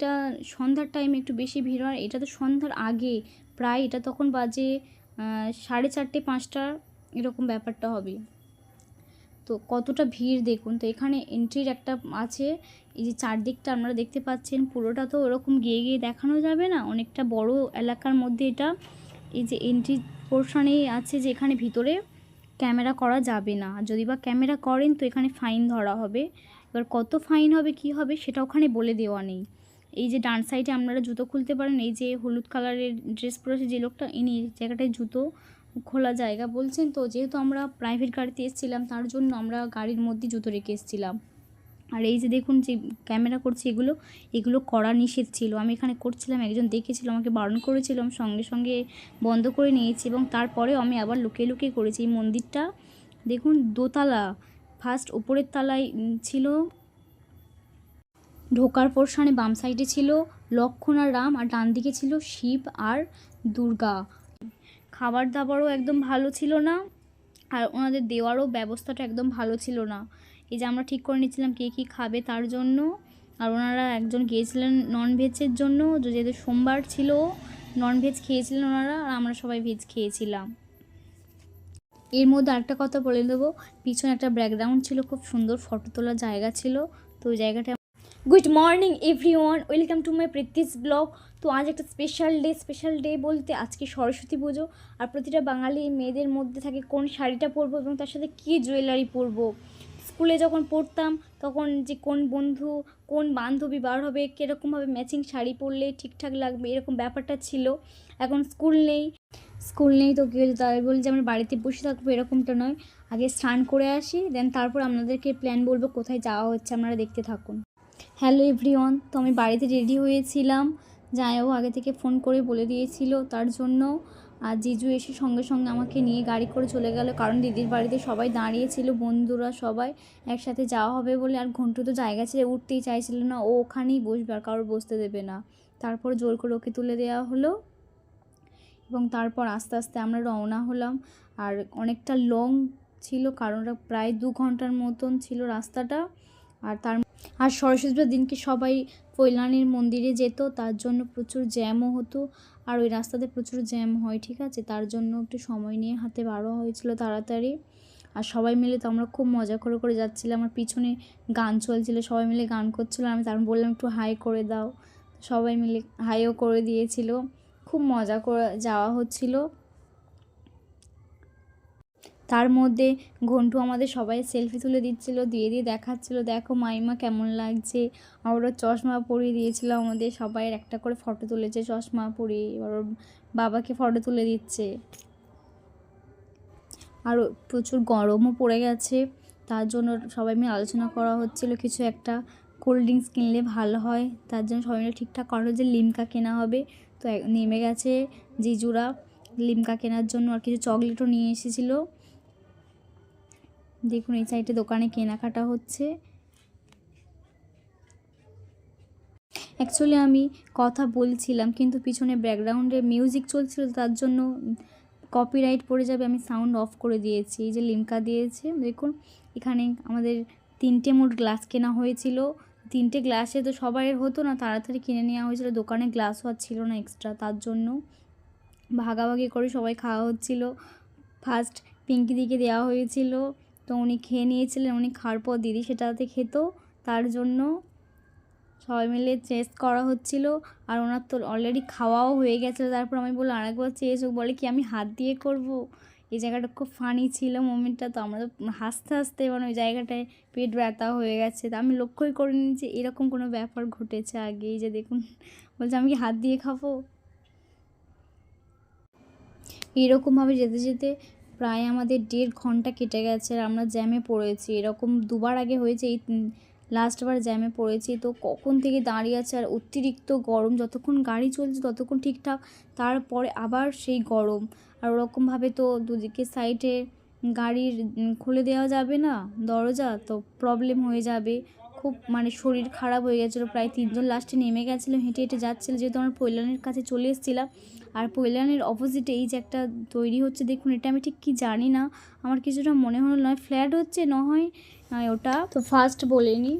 টাইমটা সন্ধ্যার টাইমে একটু বেশি ভিড় হয়। এটা তো সন্ধ্যার আগে প্রায় এটা তখন বাজে সাড়ে চারটে, পাঁচটা এরকম ব্যাপারটা হবে। তো কতটা ভিড় দেখুন। তো এখানে এন্ট্রির একটা আছে। এই যে চারদিকটা আপনারা দেখতে পাচ্ছেন, পুরোটা তো ওরকম গিয়ে গিয়ে দেখানো যাবে না। অনেকটা বড় এলাকার মধ্যে এটা। এই যে এন্ট্রি পোর্শনে আছে যে এখানে ভিতরে ক্যামেরা করা যাবে না। যদি বা ক্যামেরা করেন তো এখানে ফাইন ধরা হবে। এবার কত ফাইন হবে, কি হবে সেটা ওখানে বলে দেওয়া নেই। এই যে ডান সাইডে আপনারা জুতো খুলতে পারেন, এই যে হলুদ কালারের ড্রেস পরেছে যে লোকটা, ইনি জায়গাটায় জুতো খোলা জায়গা বলছেন। তো যেহেতু আমরা প্রাইভেট গাড়িতে এসেছিলাম, তার জন্য আমরা গাড়ির মধ্যে জুতো রেখে এসেছিলাম। আর এই যে দেখুন যে ক্যামেরা করছে এগুলো এগুলো করা নিষেধ ছিল। আমি এখানে করছিলাম, একজন দেখেছিল, আমাকে বারণ করেছিলাম সঙ্গে সঙ্গে বন্ধ করে নিয়েছি এবং তারপরেও আমি আবার লুকিয়ে লুকিয়ে করেছি। এই মন্দিরটা, দেখুন দোতলা ফার্স্ট ওপরের তলায় ছিল ঢোকার পোর্শনে বাম সাইডে ছিল লক্ষণ আর রাম আর ডান দিকে ছিল শিব আর দুর্গা। খাবার দাবারও একদম ভালো ছিল না আর ওনাদের দেওয়ারও ব্যবস্থাটা একদম ভালো ছিল না। এই যে আমরা ঠিক করে নিচ্ছিলাম কে কী খাবে তার জন্য আর ওনারা একজন গিয়েছিলেন নন ভেজের জন্য যেহেতু সোমবার ছিল নন ভেজ খেয়েছিলেন ওনারা আর আমরা সবাই ভেজ খেয়েছিলাম। এর মধ্যে আরেকটা কথা বলে দেবো, পিছনে একটা ব্যাকগ্রাউন্ড ছিল, খুব সুন্দর ফটো তোলার জায়গা ছিল, তো ওই জায়গাটা good morning everyone welcome to my Priti's blog তো আজ একটা স্পেশাল ডে স্পেশাল ডে বলতে আজকে সরস্বতী পুজো। আর প্রতিটা বাঙালি মেয়েদের মধ্যে থাকে কোন শাড়িটা পরবো এবং তার সাথে কী জুয়েলারি পরবো। স্কুলে যখন পড়তাম, তখন যে কোন বন্ধু, কোন বান্ধবী বার হবে কীরকমভাবে ম্যাচিং শাড়ি পরলে ঠিকঠাক লাগবে, এরকম ব্যাপারটা ছিল। এখন স্কুল নেই। স্কুল নেই তো কেউ তাই বলি যে আমরা বাড়িতে বসে থাকব, এরকমটা নয়। আগে স্নান করে আসি দেন তারপর আপনাদেরকে প্ল্যান বলব কোথায় যাওয়া হচ্ছে, আপনারা দেখতে থাকুন। হ্যালো এভরিওয়ান, তো আমি বাড়িতে রেডি হয়েছিলাম। যাইও আগে থেকে ফোন করে বলে দিয়েছিল তার জন্য। আর জিজু এসে সঙ্গে সঙ্গে আমাকে নিয়ে গাড়ি করে চলে গেল, কারণ দিদির বাড়িতে সবাই দাঁড়িয়েছিল, বন্ধুরা সবাই একসাথে যাওয়া হবে বলে। আর ঘন্টু তো জায়গা ছেড়ে উঠতেই চাইছিল না, ও ওখানেই বসবে আর কারোর বসতে দেবে না। তারপর জোর করে ওকে তুলে দেওয়া হলো এবং তারপর আস্তে আস্তে আমরা রওনা হলাম। আর অনেকটা লং ছিল, কারণ প্রায় দু ঘণ্টার মতন ছিল রাস্তাটা। আর তার আর সরস্বতী পূজার দিনকে সবাই কৈলানির মন্দিরে যেত, তার জন্য প্রচুর জ্যামও হতো। আর ওই রাস্তাতে প্রচুর জ্যাম হয়, ঠিক আছে? তার জন্য একটু সময় নিয়ে হাতে বারো হয়েছিল তাড়াতাড়ি। আর সবাই মিলে তো আমরা খুব মজা করে করে যাচ্ছিলাম। আমার পিছনে গান চলছিল, সবাই মিলে গান করছিল। আমি তারপর বললাম, একটু হাই করে দাও। সবাই মিলে হাইও করে দিয়েছিল। খুব মজা করে যাওয়া হচ্ছিল। তার মধ্যে ঘন্টু আমাদের সবাই সেলফি তুলে দিচ্ছিল, দিয়ে দিয়ে দেখাচ্ছিল, দেখো মাইমা কেমন লাগছে। ওরা চশমা পরিয়ে দিয়েছিল আমাদের সবাইয়ের, একটা করে ফটো তুলেছে চশমা পরিয়ে, এবার ওর বাবাকে ফটো তুলে দিচ্ছে। আর প্রচুর গরমও পড়ে গেছে, তার জন্য সবাই মিলে আলোচনা করা হচ্ছিল কিছু একটা কোল্ড ড্রিঙ্কস কিনলে ভালো হয়, তার জন্য সবাই মিলে ঠিকঠাক করা হচ্ছে লিমকা কেনা হবে। তো নেমে গেছে জিজুরা, লিমকা কেনার জন্য আর কিছু চকলেটও নিয়ে এসেছিল। দেখুন, এই সাইডে দোকানে কেনাকাটা হচ্ছে। অ্যাকচুয়ালি আমি কথা বলছিলাম, কিন্তু পিছনে ব্যাকগ্রাউন্ডে মিউজিক চলছিল, তার জন্য কপিরাইট পড়ে যাবে, আমি সাউন্ড অফ করে দিয়েছি। এই যে লিমকা দিয়েছে, দেখুন, এখানে আমাদের তিনটে মোট গ্লাস কেনা হয়েছিল। তিনটে গ্লাসে তো সবাই হতো না, তাড়াতাড়ি কিনে নেওয়া হয়েছিল। দোকানে গ্লাসও আর ছিল না এক্সট্রা তার জন্য ভাগাভাগি করে সবাই খাওয়া হচ্ছিল। ফার্স্ট পিঙ্কি দিকে দেওয়া হয়েছিল। তো উনি খেয়ে নিয়েছিলেন, উনি খাওয়ার পর দিদি সেটাতে খেত। তার জন্য সবাই মিলে চেস্ট করা হচ্ছিল। আর ওনার তো অলরেডি খাওয়াও হয়ে গেছিল। তারপর আমি বললাম, আরেকবার চেয়েছ বলে কি, আমি হাত দিয়ে করব? এই জায়গাটা খুব ফানি ছিল মোমেন্টটা তো আমরা হাসতে হাসতে মানে ওই জায়গাটায় পেট ব্যথা হয়ে গেছে। তো আমি লক্ষ্যই করিনি যে এরকম কোনো ব্যাপার ঘটেছে আগে। এই যে দেখুন, বলছে, আমি কি হাত দিয়ে খাব? এরকমভাবে যেতে যেতে প্রায় আমাদের দেড় ঘণ্টা কেটে গেছে আর আমরা জ্যামে পড়েছি। এরকম দুবার আগে হয়েছে এই লাস্টবার জ্যামে পড়েছি। তো কখন থেকে দাঁড়িয়ে আছে আর অতিরিক্ত গরম, যতক্ষণ গাড়ি চলছে ততক্ষণ ঠিকঠাক, তারপরে আবার সেই গরম। আর ওরকমভাবে তো দুদিকে সাইডে গাড়ির খুলে দেওয়া যাবে না, দরজা, তো প্রবলেম হয়ে যাবে। খুব মানে শরীর খারাপ হয়ে গেছিল, প্রায় তিনজন লাস্টে নেমে গেছিল, হেঁটে হেঁটে যাচ্ছিল। যেহেতু আমরা পৈলানের কাছে চলে এসেছিলাম, আর পৈলানের অপোজিটে এই যে একটা তৈরি হচ্ছে, দেখুন এটা আমি ঠিক কি জানি না, আমার কিছুটা মনে হলো নয় ফ্ল্যাট হচ্ছে না হয় নয় ওটা। তো ফার্স্ট বলিনি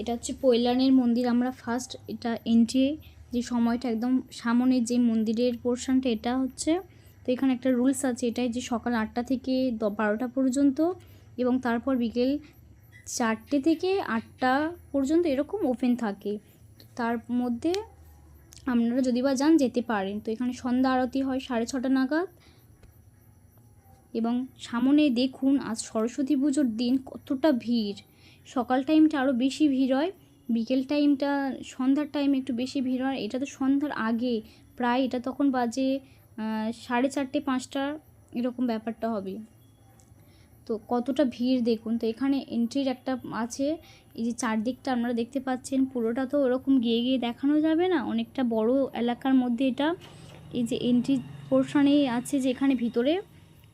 এটা হচ্ছে পৈলানের মন্দির, আমরা ফার্স্ট এটা এন্ট্রি যে সময়টা একদম সামনে যে মন্দিরের পোর্শনটা এটা হচ্ছে, তো এখানে একটা রুলস আছে, এটাই যে সকাল আটটা থেকে বারোটা পর্যন্ত, এবং তারপর বিকেল চারটে থেকে আটটা পর্যন্ত এরকম ওপেন থাকে। তার মধ্যে আপনারা যদি বা যান যেতে পারেন। তো এখানে সন্ধ্যা আরতি হয় সাড়ে ছটা নাগাদ। এবং সামনে দেখুন আজ সরস্বতী পুজোর দিন, কতটা ভিড়। সকাল টাইমটা আরও বেশি ভিড় হয়। বিকেল টাইমটা সন্ধ্যার টাইম একটু বেশি ভিড় হয়। এটা তো সন্ধ্যার আগে। প্রায় এটা তখন বাজে সাড়ে চারটে, পাঁচটা এরকম ব্যাপারটা হবে। তো কতটা ভিড় দেখুন। তো এখানে এন্ট্রির একটা আছে, এই যে চারদিকটা আপনারা দেখতে পাচ্ছেন, পুরোটা তো ওরকম গিয়ে গিয়ে দেখানো যাবে না, অনেকটা বড় এলাকার মধ্যে এটা। এই যে এন্ট্রি পোর্শনেই আছে যে এখানে ভিতরে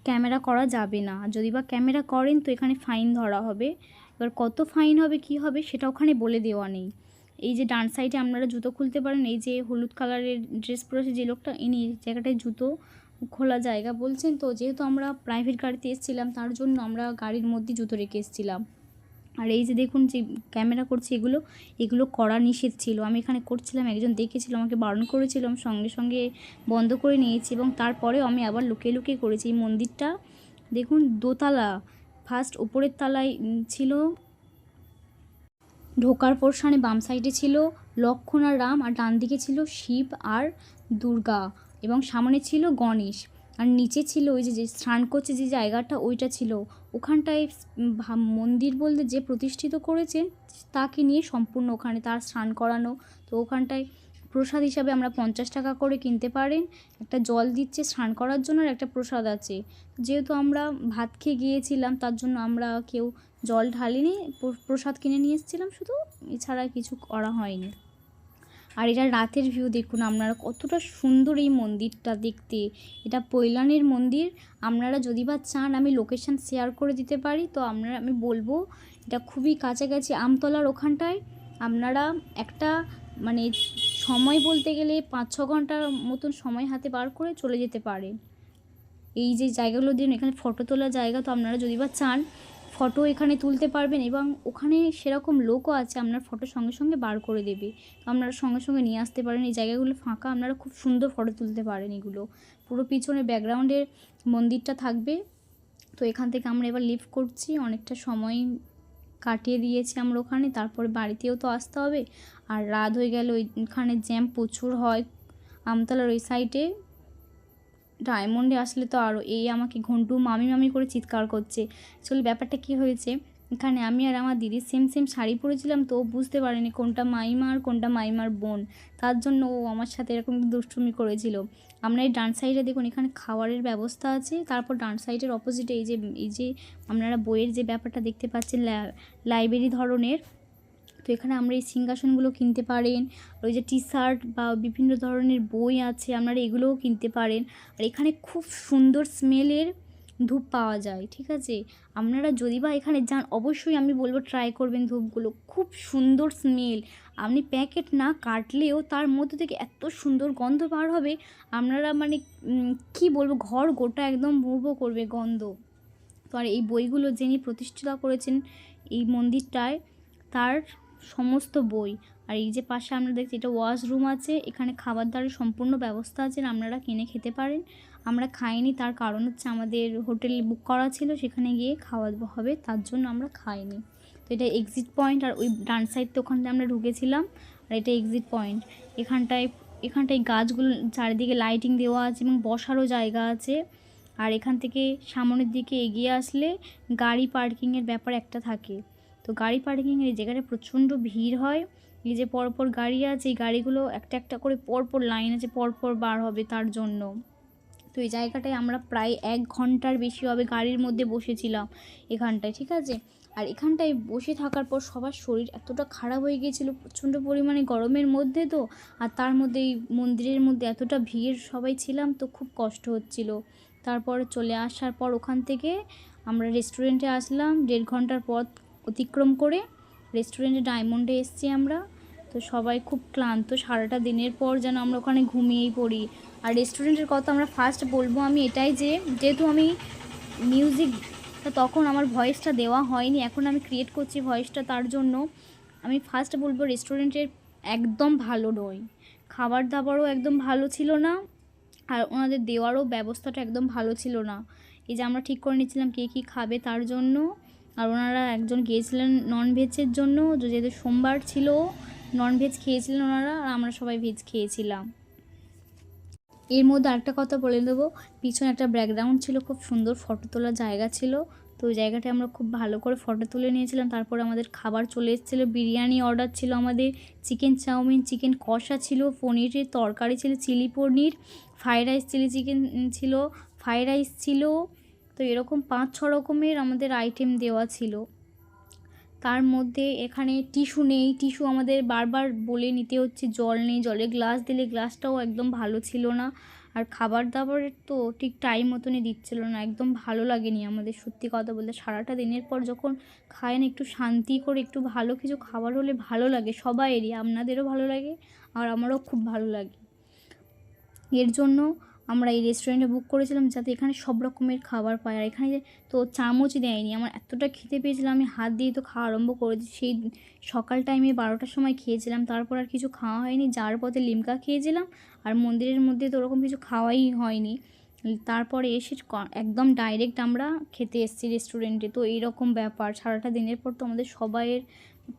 ক্যামেরা করা যাবে না, যদি বা ক্যামেরা করেন তো এখানে ফাইন ধরা হবে। এবার কত ফাইন হবে, কি হবে সেটা ওখানে বলে দেওয়া নেই। এই যে ডান সাইডে আপনারা জুতো খুলতে পারেন, এই যে হলুদ কালারের ড্রেস পরেছে যে লোকটা ইনি জায়গাটায় জুতো খোলা জায়গা বলছেন। তো যেহেতু আমরা প্রাইভেট গাড়িতে এসেছিলাম, তার জন্য আমরা গাড়ির মধ্যে জুতো রেখে এসেছিলাম। আর এই যে দেখুন যে ক্যামেরা করছে এগুলো এগুলো করা নিষেধ ছিল। আমি এখানে করছিলাম, একজন দেখেছিল, আমাকে বারণ করেছিল, আমি সঙ্গে সঙ্গে বন্ধ করে নিয়েছি এবং তারপরেও আমি আবার লুকিয়ে লুকিয়ে করেছি। এই মন্দিরটা দেখুন দোতলা ফার্স্ট ওপরের তলায় ছিল। ঢোকার পোর্শনে বাম সাইডে ছিল লক্ষ্মণ আর রাম, আর ডান দিকে ছিল শিব আর দুর্গা। এবং সামনে ছিল গণেশ। আর নিচে ছিল ওই যে যে স্নান করছে যে জায়গাটা, ওইটা ছিল। ওখানটায় মন্দির বলতে যে প্রতিষ্ঠিত করেছেন, তাকে নিয়ে সম্পূর্ণ ওখানে তার স্নান করানো। তো ওখানটায় প্রসাদ হিসাবে আমরা পঞ্চাশ টাকা করে কিনতে পারেন। একটা জল দিচ্ছে স্নান করার জন্য আর একটা প্রসাদ আছে। যেহেতু আমরা ভাত খেয়ে গিয়েছিলাম, তার জন্য আমরা কেউ জল ঢালিনি। প্র- প্রসাদ কিনে নিয়ে এসেছিলাম, শুধু এছাড়া কিছু করা হয়নি। আর এটা রাতের ভিউ দেখুন, আপনারা কতটা সুন্দর এই মন্দিরটা দেখতে। এটা পৈলানের মন্দির, আপনারা যদি বা চান আমি লোকেশান শেয়ার করে দিতে পারি, তো আপনারা আমি বলব এটা খুবই কাছাকাছি আমতলার ওখানটায়। আপনারা একটা মানে সময় বলতে গেলে পাঁচ ছ ঘণ্টার মতন সময় হাতে বার করে চলে যেতে পারে এই যে জায়গাগুলো দিন এখানে ফটো তোলার জায়গা, তো আপনারা যদি বা চান ফটো এখানে তুলতে পারবেন এবং ওখানে সেরকম লোকও আছে আপনার ফটো সঙ্গে সঙ্গে বার করে দেবে। আপনারা সঙ্গে সঙ্গে নিয়ে আসতে পারেন, এই জায়গাগুলো ফাঁকা, আপনারা খুব সুন্দর ফটো তুলতে পারেন এগুলো। পুরো পিছনে ব্যাকগ্রাউন্ডের মন্দিরটা থাকবে। তো এখান থেকে আমরা এবার লিভ করছি, অনেকটা সময় কাটিয়ে দিয়েছি আমরা ওখানে, তারপরে বাড়িতেও তো আসতে হবে। আর রাত হয়ে গেলে, ওইখানে জ্যাম প্রচুর হয়, আমতলার ওই সাইডে ডায়মন্ডে আসলে তো আরও এই আমাকে ঘন্টু মামি মামি করে চিৎকার করছে। আসলে ব্যাপারটা কি হয়েছে? এখানে আমি আর আমার দিদি সেম সেম শাড়ি পরেছিলাম, তো বুঝতে পারেনি কোনটা মাইমা আর কোনটা মাইমার বোন। তার জন্য ও আমার সাথে এরকম দুষ্টুমি করেছিল। আমরা এই ডান সাইডে দেখুন, এখানে খাওয়ারের ব্যবস্থা আছে, তারপর ডান সাইডের অপোজিটে এই যে এই যে আপনারা বইয়ের যে ব্যাপারটা দেখতে পাচ্ছেন লাইব্রেরি ধরনের এখানে আমরা এই সিংহাসনগুলো কিনতে পারেন, আর ওই যে টি শার্ট বা বিভিন্ন ধরনের বই আছে, আপনারা এগুলোও কিনতে পারেন। আর এখানে খুব সুন্দর স্মেলের ধূপ পাওয়া যায়, ঠিক আছে? আপনারা যদি বা এখানে যান, অবশ্যই আমি বলব ট্রাই করবেন ধূপগুলো। খুব সুন্দর স্মেল আপনি প্যাকেট না কাটলেও তার মধ্যে থেকে এত সুন্দর গন্ধ বার হবে, আপনারা মানে কি বলব, ঘর গোটা একদম ভুবো করবে গন্ধ। তো আর এই বইগুলো যিনি প্রতিষ্ঠিত করেছেন এই মন্দিরটায়, তার সমস্ত বই। আর এই যে পাশে আমরা দেখছি এটা ওয়াশরুম আছে, এখানে খাবার দাবারের সম্পূর্ণ ব্যবস্থা আছে, আপনারা কিনে খেতে পারেন। আমরা খাইনি, তার কারণ হচ্ছে আমাদের হোটেল বুক করা ছিল, সেখানে গিয়ে খাওয়া হবে, তার জন্য আমরা খাইনি। তো এটা এক্সিট পয়েন্ট আর ওই ডান সাইড তো ওখানটায় আমরা ঢুকেছিলাম, আর এটা এক্সিট পয়েন্ট এখানটায় এখানটায় গাছগুলো, চারিদিকে লাইটিং দেওয়া আছে এবং বসারও জায়গা আছে। আর এখান থেকে সামনের দিকে এগিয়ে আসলে গাড়ি পার্কিংয়ের ব্যাপার একটা থাকে। তো গাড়ি পার্কিংয়ের এই জায়গাটা প্রচণ্ড ভিড় হয়। এই যে পরপর গাড়ি আছে, এই গাড়িগুলো একটা একটা করে পরপর লাইন আছে, পরপর বার হবে তার জন্য। তো এই জায়গাটায় আমরা প্রায় এক ঘণ্টার বেশি হবে গাড়ির মধ্যে বসেছিলাম এখানটায়, ঠিক আছে? আর এখানটায় বসে থাকার পর সবার শরীর এতটা খারাপ হয়ে গিয়েছিল, প্রচণ্ড পরিমাণে গরমের মধ্যে তো, আর তার মধ্যে এই মন্দিরের মধ্যে এতটা ভিড় সবাই ছিলাম তো খুব কষ্ট হচ্ছিল। তারপর চলে আসার পর ওখান থেকে আমরা রেস্টুরেন্টে আসলাম, দেড় ঘণ্টার পথ অতিক্রম করে রেস্টুরেন্টে ডায়মন্ডে এসেছি আমরা। তো সবাই খুব ক্লান্ত, সারাটা দিনের পর যেন আমরা ওখানে ঘুমিয়েই পড়ি। আর রেস্টুরেন্টের কথা আমরা ফার্স্ট বলব আমি এটাই যে, যেহেতু আমি মিউজিক তখন আমার ভয়েসটা দেওয়া হয়নি, এখন আমি ক্রিয়েট করছি ভয়েসটা তার জন্য। আমি ফার্স্ট বলব রেস্টুরেন্টের একদম ভালো নয় খাবার দাবারও একদম ভালো ছিল না, আর ওনাদের দেওয়ারও ব্যবস্থাটা একদম ভালো ছিল না। এই যে আমরা ঠিক করে নিচ্ছিলাম কে কী খাবে তার জন্য। আর ওনারা একজন গিয়েছিলেন ননভেজের জন্য যেহেতু সোমবার ছিল ননভেজ খেয়েছিলেন ওনারা, আর আমরা সবাই ভেজ খেয়েছিলাম। এর মধ্যে আরেকটা কথা বলে দেবো, পিছনে একটা ব্যাকগ্রাউন্ড ছিল, খুব সুন্দর ফটো তোলার জায়গা ছিল, তো ওই জায়গাটা আমরা খুব ভালো করে ফটো তুলে নিয়েছিলাম, তারপরে আমাদের খাবার চলে এসেছিল, বিরিয়ানি অর্ডার ছিল আমাদের চিকেন চাউমিন চিকেন কষা ছিল, পনিরের তরকারি ছিল chilli paneer fried rice chilli chicken ছিল ফ্রাইড রাইস ছিল তো এরকম পাঁচ ছ রকমের আমাদের আইটেম দেওয়া ছিল। তার মধ্যে এখানে টিস্যু নেই। টিস্যু আমাদের বারবার বলে নিতে হচ্ছে, জল নেই। জলে গ্লাস দিলে গ্লাসটাও একদম ভালো ছিল না। আর খাবার দাবারের তো ঠিক টাইম মতনই দিচ্ছিল না। একদম ভালো লাগেনি আমাদের। সত্যি কথা বলতে সারাটা দিনের পর যখন খায় না, একটু শান্তি করে একটু ভালো কিছু খাবার হলে ভালো লাগে। সবাইয়েরই আপনাদেরও ভালো লাগে আর আমারও খুব ভালো লাগে। এর জন্য আমরা এই রেস্টুরেন্টে বুক করেছিলাম যাতে এখানে সব রকমের খাবার পায় আর এখানে তো চামচ দেয়নি। আমার এতটা খেতে পেয়েছিলাম আমি হাত দিয়ে তো খাওয়া আরম্ভ করেছি সেই সকাল টাইমে বারোটার সময় খেয়েছিলাম, তারপর আর কিছু খাওয়া হয়নি। যার পথে লিমকা খেয়েছিলাম, আর মন্দিরের মধ্যে তো ওরকম কিছু খাওয়াই হয়নি। তারপরে এসে একদম ডাইরেক্ট আমরা খেতে এসেছি রেস্টুরেন্টে তো এইরকম ব্যাপার, সারাটা দিনের পর তো আমাদের সবাইয়ের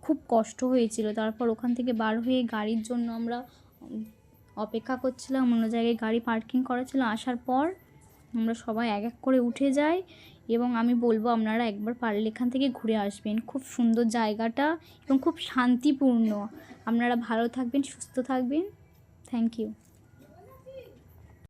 খুব কষ্ট হয়েছিল। তারপর ওখান থেকে বার হয়ে গাড়ির জন্য আমরা অপেক্ষা করছিলাম, অন্য জায়গায় গাড়ি পার্কিং করা ছিল আসার পর আমরা সবাই এক এক করে উঠে যাই এবং আমি বলব, আপনারা একবার পারলে এখান থেকে ঘুরে আসবেন। খুব সুন্দর জায়গাটা এবং খুব শান্তিপূর্ণ। আপনারা ভালো থাকবেন, সুস্থ থাকবেন। Thank you.